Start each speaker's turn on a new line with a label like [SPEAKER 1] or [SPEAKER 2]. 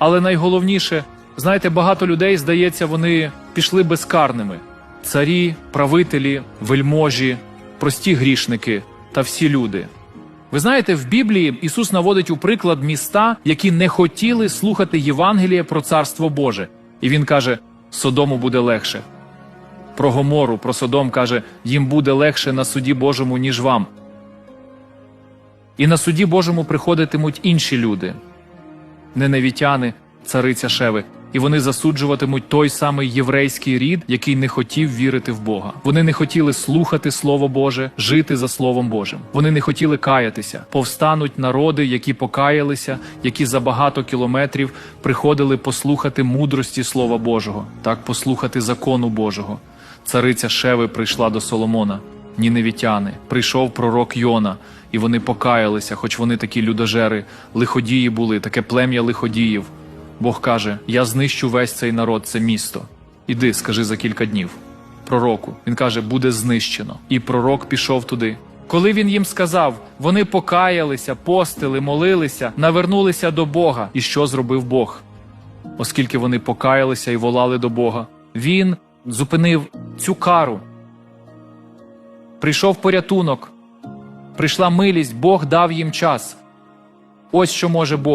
[SPEAKER 1] Але найголовніше, знаєте, багато людей, здається, вони пішли безкарними: царі, правителі, вельможі, прості грішники та всі люди. Ви знаєте, в Біблії Ісус наводить у приклад міста, які не хотіли слухати Євангеліє про Царство Боже. І Він каже: Содому буде легше. Про Гомору, про Содом каже, їм буде легше на суді Божому, ніж вам. І на суді Божому приходитимуть інші люди, неневітяни, цариця Шеви, і вони засуджуватимуть той самий єврейський рід, який не хотів вірити в Бога. Вони не хотіли слухати Слово Боже, жити за Словом Божим. Вони не хотіли каятися. Повстануть народи, які покаялися, які за багато кілометрів приходили послухати мудрості Слова Божого, так послухати закону Божого. Цариця Шеви прийшла до Соломона. Ніневітяни, прийшов пророк Йона, і вони покаялися, хоч вони такі людожери, лиходії були, таке плем'я лиходіїв. Бог каже: Я знищу весь цей народ, це місто. Іди, скажи за кілька днів. Пророку. Він каже, буде знищено. І пророк пішов туди. Коли він їм сказав, вони покаялися, постили, молилися, навернулися до Бога. І що зробив Бог? Оскільки вони покаялися і волали до Бога, він зупинив цю кару. Прийшов порятунок, прийшла милість, Бог дав їм час. Ось що може Бог.